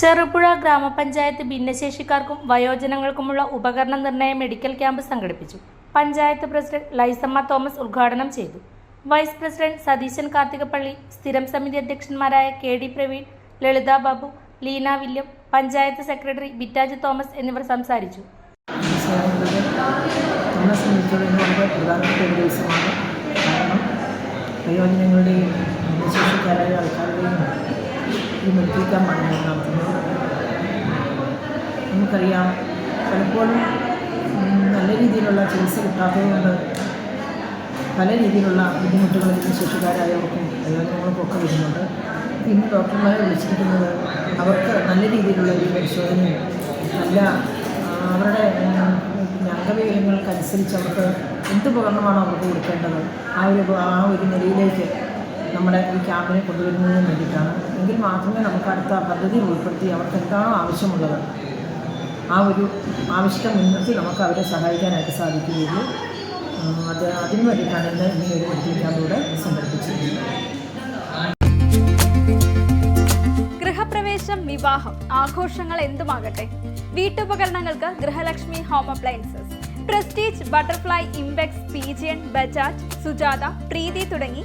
ചെറുപുഴ ഗ്രാമപഞ്ചായത്ത് ഭിന്നശേഷിക്കാർക്കും വയോജനങ്ങൾക്കുമുള്ള ഉപകരണ നിർണയ മെഡിക്കൽ ക്യാമ്പ് സംഘടിപ്പിച്ചു. പഞ്ചായത്ത് പ്രസിഡന്റ് ലൈസമ്മ തോമസ് ഉദ്ഘാടനം ചെയ്തു. വൈസ് പ്രസിഡന്റ് സതീശൻ കാർത്തികപ്പള്ളി സ്ഥിരം സമിതി അധ്യക്ഷന്മാരായ K D Praveen Lalitha Babu Leena William panchayat secretary Bittaj Thomas എന്നിവർ സംസാരിച്ചു. പ്രധാനപ്പെട്ട ഒരു ദിവസമാണ്. കാരണം ആൾക്കാരുടെയും ക്യാമ്പാണ് ഞാൻ നടത്തുന്നത് നമുക്കറിയാം പലപ്പോഴും നല്ല രീതിയിലുള്ള ചികിത്സ കിട്ടാത്തതുകൊണ്ട് പല രീതിയിലുള്ള ബുദ്ധിമുട്ടുകൾ ഭിന്നശേഷിക്കാരായവർക്കും പ്രയോജനങ്ങൾക്കും ഒക്കെ വരുന്നുണ്ട്. ഇന്ന് ഡോക്ടർമാരെ വിളിച്ചിരിക്കുന്നത് അവർക്ക് നല്ല രീതിയിലുള്ള ഒരു പരിശോധനയും നല്ല അവരുടെ അംഗവൈകല്യങ്ങൾക്കനുസരിച്ച് അവർക്ക് എന്ത് ഉപകരണമാണോ അവർക്ക് കൊടുക്കേണ്ടത് ആ ഒരു ആ ഒരു നിലയിലേക്ക് നമ്മുടെ ഈ ക്യാമ്പിനെ കൊണ്ടുവരുന്നതിന് വേണ്ടിയിട്ടാണ്. എങ്കിൽ മാത്രമേ നമുക്ക് അടുത്ത പദ്ധതി ഉൾപ്പെടുത്തി അവർക്ക് എന്താണോ ആവശ്യമുള്ളത് ആ ഒരു ആവശ്യം മുൻനിർത്തി നമുക്ക് അവരെ സഹായിക്കാനായിട്ട് സാധിക്കുകയുള്ളൂ. അത് അതിനു വേണ്ടിയിട്ടാണ് ഇന്ന് ഈ ഒരു മെഡിക്കൽ ക്യാമ്പിലൂടെ സംഘടിപ്പിച്ചിരിക്കുന്നത്. ഗൃഹപ്രവേശം വിവാഹം ആഘോഷങ്ങൾ എന്തുമാകട്ടെ? വീട്ടുപകരണങ്ങൾക്ക് Grihalakshmi home appliances Prestige Butterfly Impex Pigeon Bajaj Sujata Preethi തുടങ്ങി